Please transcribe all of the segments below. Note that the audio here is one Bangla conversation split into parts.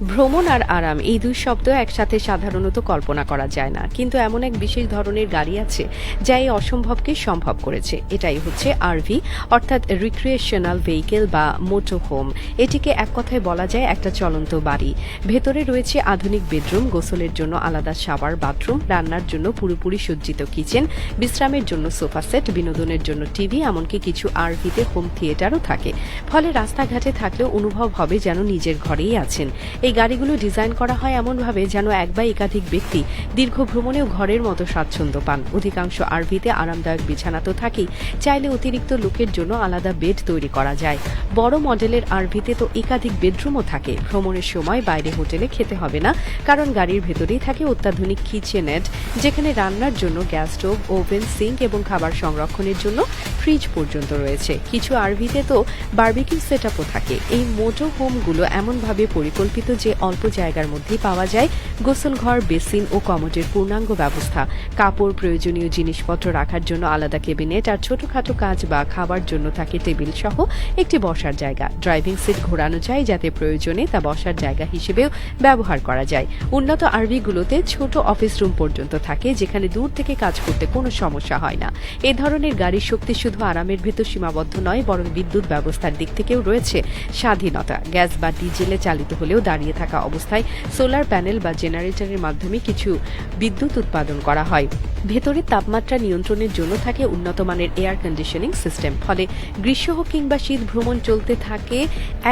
ভ্রমণ আর আরাম, এই দুই শব্দ একসাথে সাধারণত কল্পনা করা যায় না। কিন্তু এমন এক বিশেষ ধরনের গাড়ি আছে, যা এই অসম্ভবকে সম্ভব করেছে। এটাই হচ্ছে আরভি অর্থাৎ রিক্রিয়েশনাল ভেহিকেল বা মোটো হোম এটিকে এক কথায় বলা যায় একটা চলন্ত বাড়ি। ভেতরে রয়েছে আধুনিক বেডরুম, গোসলের জন্য আলাদা শাওয়ার বাথরুম, রান্নার জন্য পুরোপুরি সজ্জিত কিচেন, বিশ্রামের জন্য সোফা সেট, বিনোদনের জন্য টিভি, এমনকি কিছু আরভিতে হোম থিয়েটারও থাকে। ফলে রাস্তাঘাটে থাকলেও অনুভব হবে যেন নিজের ঘরেই আছেন। এই গাড়িগুলো ডিজাইন করা হয় এমনভাবে যেন এক বা একাধিক ব্যক্তি দীর্ঘ ভ্রমণেও ঘরের মতো স্বাচ্ছন্দ্য পান। অধিকাংশ আরভিতে আরামদায়ক বিছানা তো থাকেই, চাইলে অতিরিক্ত লোকের জন্য আলাদা বেড তৈরি করা যায়। বড় মডেলের আরভিতে তো একাধিক বেডরুমও থাকে। ভ্রমণের সময় বাইরে হোটেলে খেতে হবে না, কারণ গাড়ির ভেতরেই থাকে অত্যাধুনিক কিচেনেট যেখানে রান্নার জন্য গ্যাস স্টোভ, ওভেন, সিঙ্ক এবং খাবার সংরক্ষণের জন্য ফ্রিজ পর্যন্ত রয়েছে। কিছু আরভিতে তো বার্বিকিউ সেটআপও থাকে। এই মোটো হোমগুলো এমনভাবে পরিকল্পিত যে অল্প জায়গার মধ্যেই পাওয়া যায় গোসল ঘর বেসিন ও কমোডের পূর্ণাঙ্গ ব্যবস্থা। কাপড়, প্রয়োজনীয় জিনিসপত্র রাখার জন্য আলাদা কেবিনেট আর ছোটখাটো কাজ বা খাবার জন্য থাকে টেবিল সহ একটি বসার জায়গা। ড্রাইভিং সিট ঘোরানো যায়, যাতে প্রয়োজনে তা বসার জায়গা হিসেবেও ব্যবহার করা যায়। উন্নত আরভিগুলোতে ছোট অফিস রুম পর্যন্ত থাকে, যেখানে দূর থেকে কাজ করতে কোনো সমস্যা হয় না। এ ধরনের গাড়ির শক্তি শুধু আরামের ভেতর সীমাবদ্ধ নয়, বরং বিদ্যুৎ ব্যবস্থার দিক থেকেও রয়েছে স্বাধীনতা। গ্যাস বা ডিজেলে চালিত হলেও দাঁড়িয়ে থাকা অবস্থায় সোলার প্যানেল বা জেনারেটরের মাধ্যমে কিছু বিদ্যুৎ উৎপাদন করা হয়। ভেতরে তাপমাত্রা নিয়ন্ত্রণের জন্য থাকে উন্নত মানের এয়ার কন্ডিশনিং সিস্টেম ফলে গ্রীষ্ম হোক কিংবা শীত, ভ্রমণ চলতে থাকে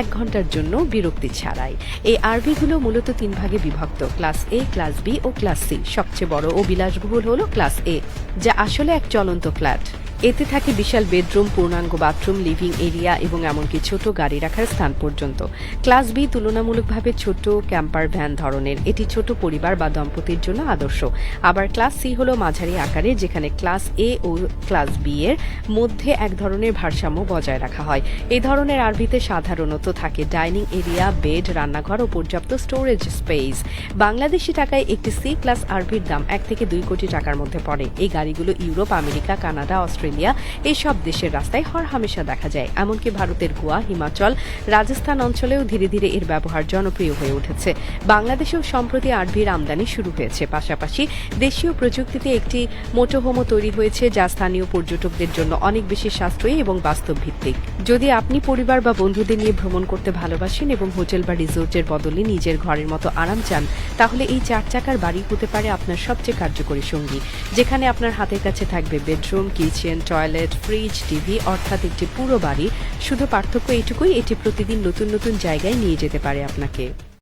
এক ঘণ্টার জন্য বিরক্তি ছাড়াই। এই আরভিগুলো মূলত তিন ভাগে বিভক্ত ক্লাস এ ক্লাস বি ও ক্লাস সি সবচেয়ে বড় ও বিলাসবহুল হলো ক্লাস এ যা আসলে এক চলন্ত ফ্ল্যাট এতে থাকে বিশাল বেডরুম পূর্ণাঙ্গ বাথরুম লিভিং এরিয়া এবং এমনকি ছোট গাড়ি রাখার স্থান পর্যন্ত। ক্লাস বি তুলনামূলকভাবে ছোট ক্যাম্পার ভ্যান ধরনের। এটি ছোট পরিবার বা দম্পতির জন্য আদর্শ। আবার ক্লাস সি হল মাঝারি আকারে, যেখানে ক্লাস এ ও ক্লাস বি এর মধ্যে এক ধরনের ভারসাম্য বজায় রাখা হয়। এই ধরনের আরভিতে সাধারণত থাকে ডাইনিং এরিয়া, বেড, রান্নাঘর ও পর্যাপ্ত স্টোরেজ স্পেস। বাংলাদেশি টাকায় একটি সি ক্লাস আরভির দাম এক থেকে দুই কোটি টাকার মধ্যে পড়ে। এই গাড়িগুলো ইউরোপ, আমেরিকা, কানাডা, অস্ট্রেলিয়া এইসব দেশের রাস্তায় হরহামেশা দেখা যায়। এমনকি ভারতের গোয়া, হিমাচল, রাজস্থান অঞ্চলেও ধীরে ধীরে এর ব্যবহার জনপ্রিয় হয়ে উঠেছে। বাংলাদেশেও সম্প্রতি আরভির আমদানি শুরু হয়েছে। পাশাপাশি দেশীয় প্রযুক্তিতে একটি মোটোহোমো তৈরি হয়েছে যা স্থানীয় পর্যটকদের জন্য অনেক বেশি সাশ্রয়ী এবং বাস্তব ভিত্তিক যদি আপনি পরিবার বা বন্ধুদের নিয়ে ভ্রমণ করতে ভালোবাসেন এবং হোটেল বা রিসোর্টের বদলে নিজের ঘরের মতো আরাম চান, তাহলে এই চার চাকার বাড়ি হতে পারে আপনার সবচেয়ে কার্যকরী সঙ্গী, যেখানে আপনার হাতের কাছে থাকবে bedroom, kitchen, toilet, fridge, TV, অর্থাৎ একটি পুরো বাড়ি। শুধু পার্থক্য এইটুকুই, এটি প্রতিদিন নতুন নতুন জায়গায় নিয়ে যেতে পারে আপনাকে।